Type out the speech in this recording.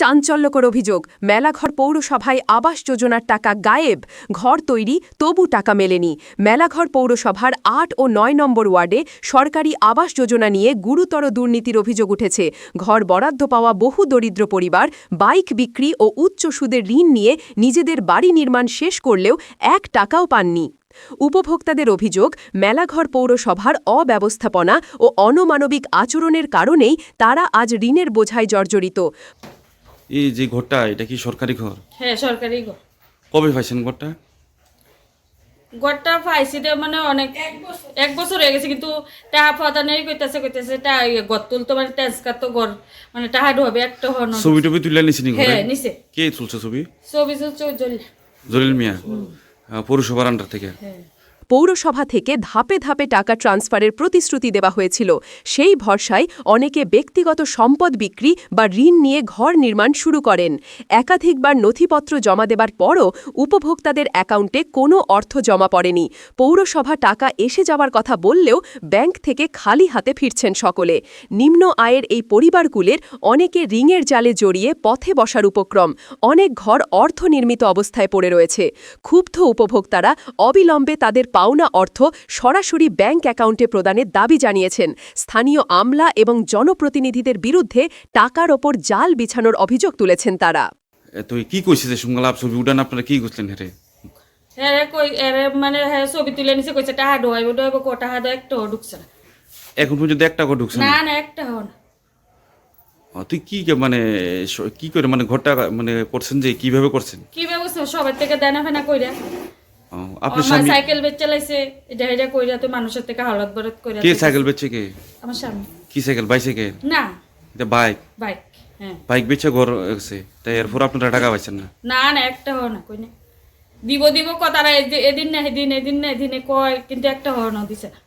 চাঞ্চল্যকর অভিযোগ। মেলাঘর পৌরসভায় আবাস যোজনার টাকা গায়েব। ঘর তৈরি, তবু টাকা মেলেনি। মেলাঘর পৌরসভার আট ও নয় নম্বর ওয়ার্ডে সরকারি আবাস যোজনা নিয়ে গুরুতর দুর্নীতির অভিযোগ উঠেছে। ঘর বরাদ্দ পাওয়া বহু দরিদ্র পরিবার, বাইক বিক্রি ও উচ্চ সুদের ঋণ নিয়ে নিজেদের বাড়ি নির্মাণ শেষ করলেও এক টাকাও পাননি। উপভোক্তাদের অভিযোগ, মেলাঘর পৌরসভার অব্যবস্থাপনা ও অনমানবিক আচরণের কারণেই তারা আজ ঋণের বোঝায় জর্জরিত। এই যে ঘরটা এটা কি সরকারি ঘর? হ্যাঁ সরকারি ঘর। কবে পাইছেন ঘরটা? ঘরটা পাইছি দে মানে অনেক এক বছর। হয়ে গেছে কিন্তু টাকা ফাদা নেই কইতেছে কইতেছে টা ঘর তুলতো মানে তেজকার তো ঘর মানে টাকা ঢোবে একটা হন ছবি টবি তুলে নিছেনি ঘরে? হ্যাঁ নিছে। কে তুলছে ছবি? চব্বিশ চৌজল জলিল। মিয়া। পৌরসভার আন্ডার থেকে? হ্যাঁ। পৌরসভা থেকে ধাপে ধাপে টাকা ট্রান্সফারের প্রতিশ্রুতি দেওয়া হয়েছিল। সেই ভরসায় অনেকে ব্যক্তিগত সম্পদ বিক্রি বা ঋণ নিয়ে ঘর নির্মাণ শুরু করেন। একাধিকবার নথিপত্র জমা দেবার পরও উপভোক্তাদের অ্যাকাউন্টে কোনো অর্থ জমা পড়েনি। পৌরসভা টাকা এসে যাওয়ার কথা বললেও ব্যাংক থেকে খালি হাতে ফিরছেন সকলে। নিম্ন আয়ের এই পরিবারগুলির অনেকে রিংয়ের জালে জড়িয়ে পথে বসার উপক্রম। অনেক ঘর অর্থনির্মিত অবস্থায় পড়ে রয়েছে। ক্ষুব্ধ উপভোক্তারা অবিলম্বে তাদের পাওনা অর্থ সরাসরি ব্যাংক অ্যাকাউন্টে প্রদানের দাবি জানিয়েছেন। স্থানীয় আমলা এবং জনপ্রতিনিধিদের বিরুদ্ধে টাকার ওপর জাল বিছানোর অভিযোগ তুলেছেন তারা। এ, তো কি কইছে যে ছবি? উঠান আপনারা কি করছিলেন হেরে? হ্যাঁ রে কই এরে মানে হ্যাঁ ছবি তুলে নিছে কইছে টাকা ঢোয়াইব ঢোয়াইব কো টাকা দো একটা ঢুকছে না। এখন পর্যন্ত একটা ঘর ঢুকছে না? না না একটা হন তুই কি মানে কি করে মানে ঘরটা মানে করছেন যে কীভাবে করছেন? কি ব্যবস্থা সবার থেকে দেনা ফেনা কইরা। আপনার স্বামী সাইকেল বেচ চালাইছে এটা এটা কইরা তো মানুষের থেকে হালত বরত কইরা কে সাইকেল বেচে কে? আমার স্বামী। কি সাইকেল? বাইসাইকেল না। এটা বাইক? বাইক হ্যাঁ। বাইক বেচে ঘর আছে তাই এরপর আপনারা টাকা পাইছেন না? না না একটা হয় না কই না। দিব দিব এদি- এদিন না এদিন এদিন না এদিনে কয় কিন্তু একটা হয় না দিছে না।